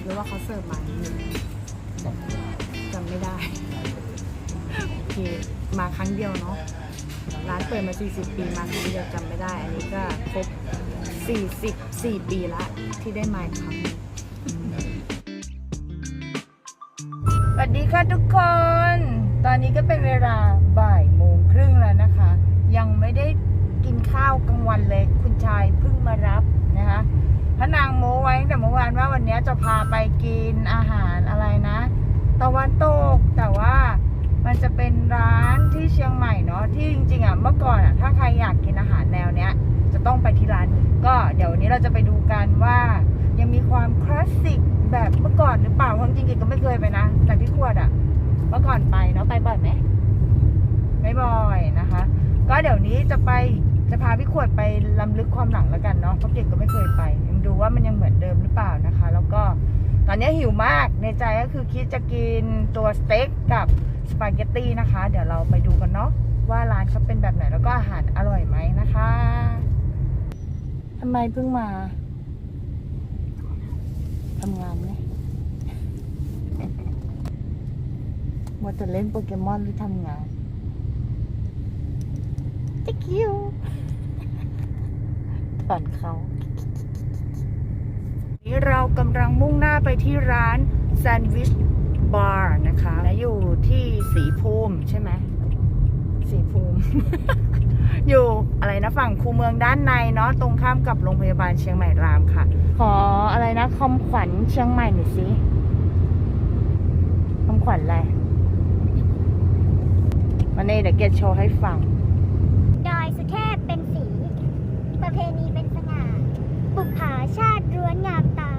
หรือว่าเขาเสิร์ฟมานิดนึงจำไม่ได้ โอเค มาครั้งเดียวเนาะ ร้านเปิดมา 40 ปีมาครั้งเดียวจำไม่ได้ อันนี้ก็ครบ 44 ปีละที่ได้มาครั้งหนึ่งสวัสดีค่ะทุกคน ตอนนี้ก็เป็นเวลาบ่ายโมงครึ่งแล้วนะคะ ยังไม่ได้กินข้าวกลางวันเลย คุณชายเพิ่งมารับนะคะ พระนางโมไว้แต่เมื่อวานว่าวันนี้จะพาไปกินอาหารอะไรนะ ตะวันตกแต่ว่ามันจะเป็นร้านที่เชียงใหม่เนาะที่จริงๆอะเมื่อก่อนอะถ้าใครอยากกินอาหารแนวเนี้ย จะต้องไปที่ร้านนี้ก็เดี๋ยววันนี้เราจะไปดูกันว่า ยังมีความคลาสสิกแบบเมื่อก่อนหรือเปล่าเพราะจริงๆก็ไม่เคยไปนะแต่ที่ขวดอะเมื่อก่อนไปเนาะไปบ่อยไหมไม่บ่อยนะคะ ก็เดี๋ยวนี้จะไป จะพาพี่ขวดไปลำลึกความหลังแล้วกันเนาะเพราะเกดก็ไม่เคยไปยังดูว่ามันยังเหมือนเดิมหรือเปล่านะคะ แล้วก็ตอนนี้หิวมากในใจก็คือคิดจะกินตัวสเต็กกับสปาเกตตี้นะคะ เดี๋ยวเราไปดูกันเนาะว่าร้านเขาเป็นแบบไหนแล้วก็อาหารอร่อยไหมนะคะทำไมเพิ่งมาทำงานไหมมัวแต่เล่นโปเกมอนหรือทำงานติ๊ก ยูตอนเขา นี้เรากำลังมุ่งหน้าไปที่ร้านแซนด์วิชบาร์นะคะและอยู่ที่สีภูมิใช่ไหมสีภูมิ อยู่อะไรนะฝั่งคูเมืองด้านในเนาะตรงข้ามกับโรงพยาบาลเชียงใหม่รามค่ะ ขออะไรนะคอมขวัญเชียงใหม่หน่อยสิคอมขวัญอะไรวันนี้เดี๋ยวเกดโชว์ให้ฟัง ดอยสุเทพเป็นสี ประเพณีเป็นสง่า บุกผาชาติร้วนงามตา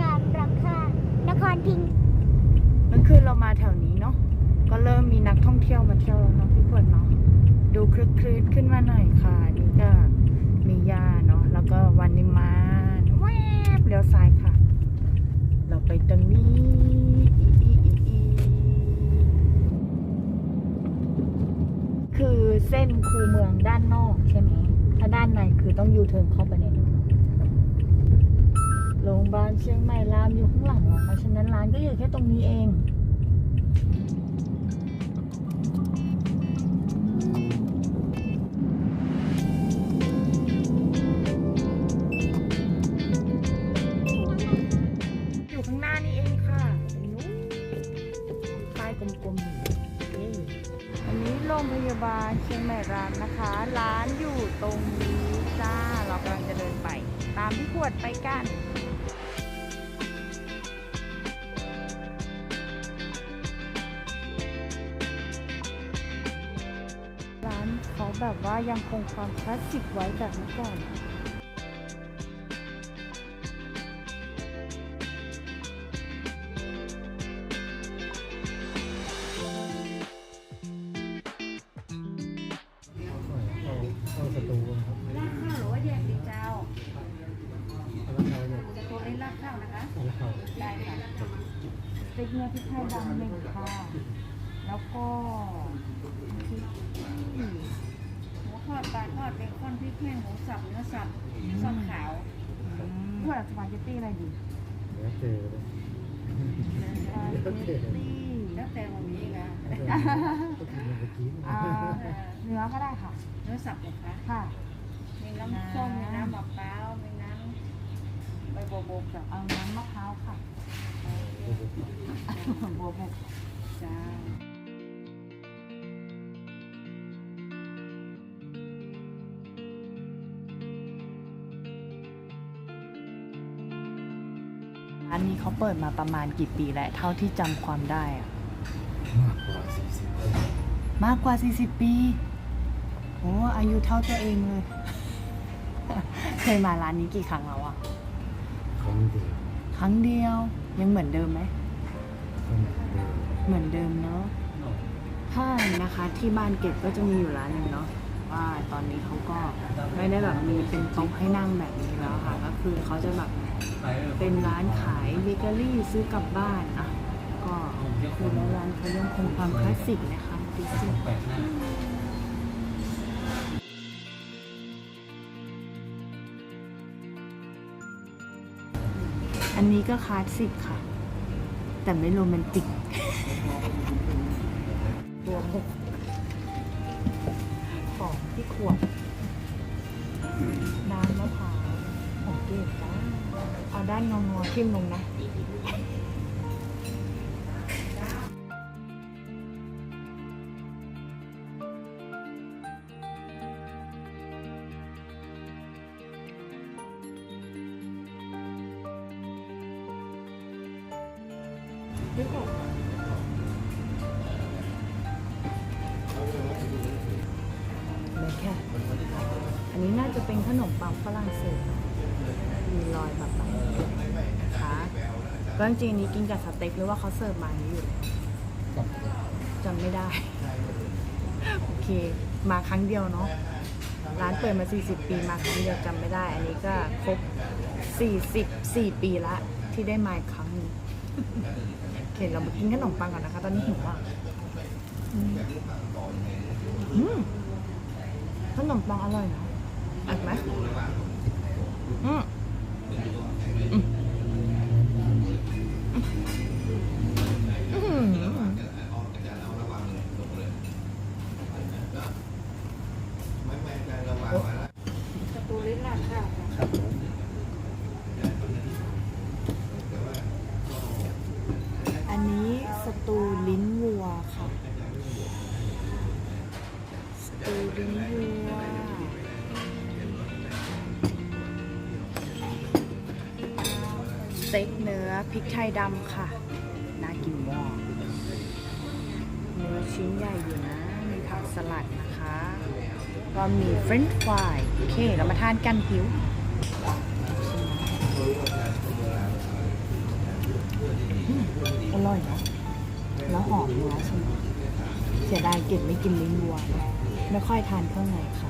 งามรำค่านครพิงค์ เมื่อคืนเรามา แถวนี้เนาะก็เริ่มมีนักท่องเที่ยวมาเที่ยวแล้วเนาะพี่เปิดเนาะดูคลึกคลืนขึ้นมาหน่อยค่ะ นี่ก็มียาเนาะแล้วก็วันนิมานแวบเลี้ยวซ้ายค่ะ เราไปตรงนี้อีอีอีอีคือเส้นคูเมืองด้านนอกใช่ไหมถ้าด้านในคือต้องยูเทิร์นเข้าไปในนู้นโรงพยาบาลเชียงใหม่รามอยู่ข้างหลังอเพราะฉะนั้นร้านก็อยู่แค่ตรงนี้เองานเชียงใหม่รามนะคะ ร้านอยู่ตรงนี้จ้า เรากำลังจะเดินไป ตามพี่ขวดไปกันร้านเขาแบบว่ายังคงความคลาสสิกไว้แบบเมื่อก่อน ต็กเนื้อพริกไทยดำหนึ่งค่ะ แล้วก็พริกขี้หมูทอดปลาทอดเบคอนพริกแห้งหมูสับเนื้อสับซอสขาวเพื่อสปาเกตตี้อะไรดีเดี๋ยวเจอเลยสปาเกตตี้แล้วแต่วันนี้นะก็กินเมื่อกี้อ่าเนื้อก็ได้ค่ะ เนื้อสับนะคะค่ะมีน้ำส้มมีน้ำมะพร้าวมีน้ำใบบัวบกกับเอาน้ำมะพร้าวค่ะ บัวบกจ้าร้านนี้เขาเปิดมาประมาณกี่ปีแล้ว เท่าที่จำความได้อะมากกว่าสี่สิบมากกว่า 40 ปีโอ้อายุเท่าตัวเองเลย เคยมาร้านนี้กี่ครั้งแล้วอะของเดียว ครั้งเดียว ยังเหมือนเดิมไหมคนเดิมเหมือนเดิมเนาะถ้านะคะที่บ้านเก็บก็จะมีอยู่ร้านหนึ่งเนาะว่าตอนนี้เขาก็ไม่ได้แบบมีเป็นโต๊ะให้นั่งแบบนี้แล้วค่ะ ก็คือเขาจะแบบเป็นร้านขายเบเกอรี่ซื้อกลับบ้านอะก็คือแล้วร้านเขายังคงความคลาสสิกนะคะดิสิอั อันนี้ก็คลาสสิกค่ะ แต่ไม่โรแมนติกตัวหกของที่ขวดน้ำมะพร้าวของเกดจ้าเอาด้านงองอๆทิ่มลงนะ เลยแค่อันนี้น่าจะเป็นขนมปังฝรั่งเศส มีรอยแบบแบบนะคะก็จริงๆนี้กินกับสเต็กหรือว่าเขาเสิร์ฟมาอย่างนี้อยู่แล้วจำไม่ได้ โอเค มาครั้งเดียวเนาะ ร้านเปิดมา 40 ปีมาครั้งเดียวจำไม่ได้ อันนี้ก็ครบ 44 ปีละที่ได้มาครั้งนึ เคเรามากินขนมปังก่อนนะคะ ตอนนี้หิวอะอืมขนมปังอร่อยนะอัดไหมอืมอืม เต็กเนื้อพริกไทยดำค่ะ น่ากินมากเนื้อชิ้นใหญ่อยู่นะ มีผักสลัดนะคะ ก็มีเฟรนช์ฟราย โอเค เรามาทานกันหิวอร่อยนะแล้วหอมเนื้อใช่ไหมเสียดายเก็บไม่กินลิ้นวัว ไม่ค่อยทานเครื่องในค่ะ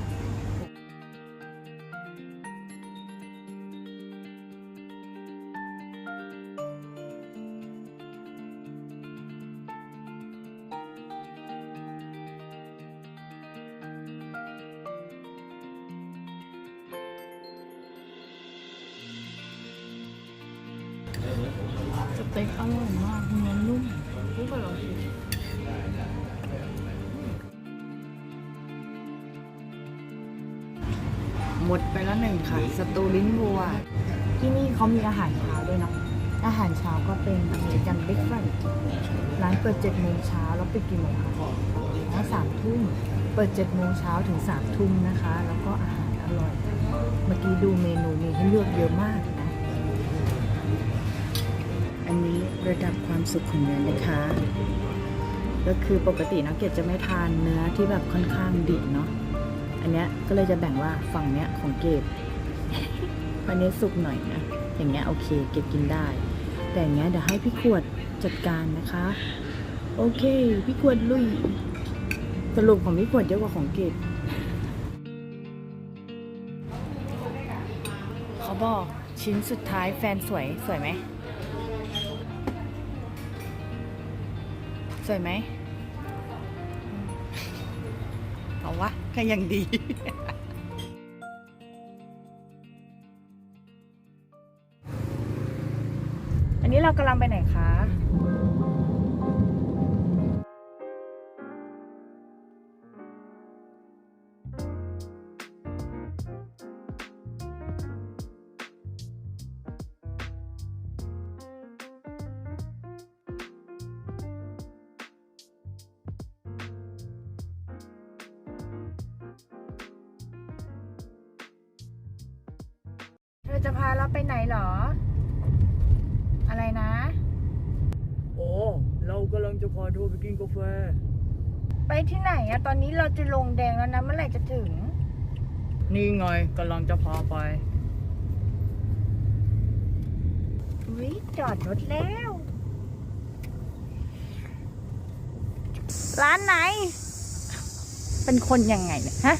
สเต็กอร่อยมากเนื้อนุ่มทุกคนลองชิมหมดไปแล้วหนึ่งค่ะ สตูลิ้นวัว ที่นี่เขามีอาหารเช้าด้วยเนาะอาหารเช้าก็เป็นอเมริกันเบรกฟาสต์ร้านเปิดเจ็ดโมงเช้าแล้วปิดกี่โมงคะอ๋อสามทุ่ม เปิดเจ็ดโมงเช้าถึงสามทุ่มนะคะ แล้วก็อาหารอร่อย เมื่อกี้ดูเมนูมีให้เลือกเยอะมากนะ อันนี้ระดับความสุขของเนื้อนะคะ ก็คือปกตินะเกดจะไม่ทานเนื้อที่แบบค่อนข้างดิบเนาะ อันเนี้ยก็เลยจะแบ่งว่าฝั่งเนี้ยของเกดอันนี้สุกหน่อยนะ อย่างเงี้ยโอเคเกดกินได้ แต่อย่างเงี้ยเดี๋ยวให้พี่ขวดจัดการนะคะ โอเค พี่ขวดลุย สรุปของพี่ขวดเยอะกว่าของเกดเขาบอกชิ้นสุดท้ายแฟนสวยสวยไหม วยไหมเอาวะก็ยังดีอันนี้เรากำลังไปไหนคะ เธอจะพาเราไปไหนเหรอ อะไรนะโอ้เรากำลังจะพาโทรไปกินกาแฟ ไปที่ไหนอะตอนนี้เราจะลงแดงแล้วนะเมื่อไหร่จะถึง นี่ไงกำลังจะพาไปวิจอดรถแล้ว ร้านไหน เป็นคนยังไงเนี่ยฮะ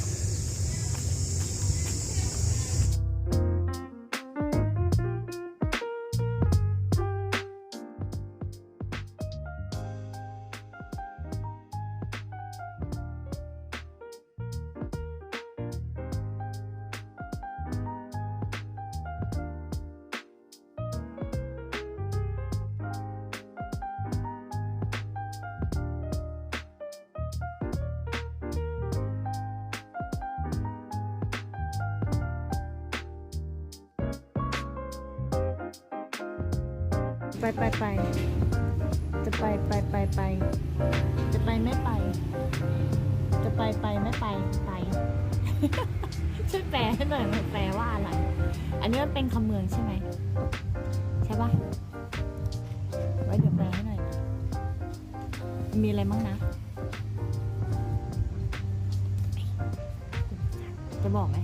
ไปไปไปจะไปไปไปไปจะไปไม่ไป จะไปไปไม่ไปไปช่วยแปลให้หน่อยมันแปลว่าอะไร อันนี้มันเป็นคำเมืองใช่ไหมใช่ปะไว้เดี๋ยวแปลให้หน่อยนะมีอะไรบ้างนะ จะบอกไหม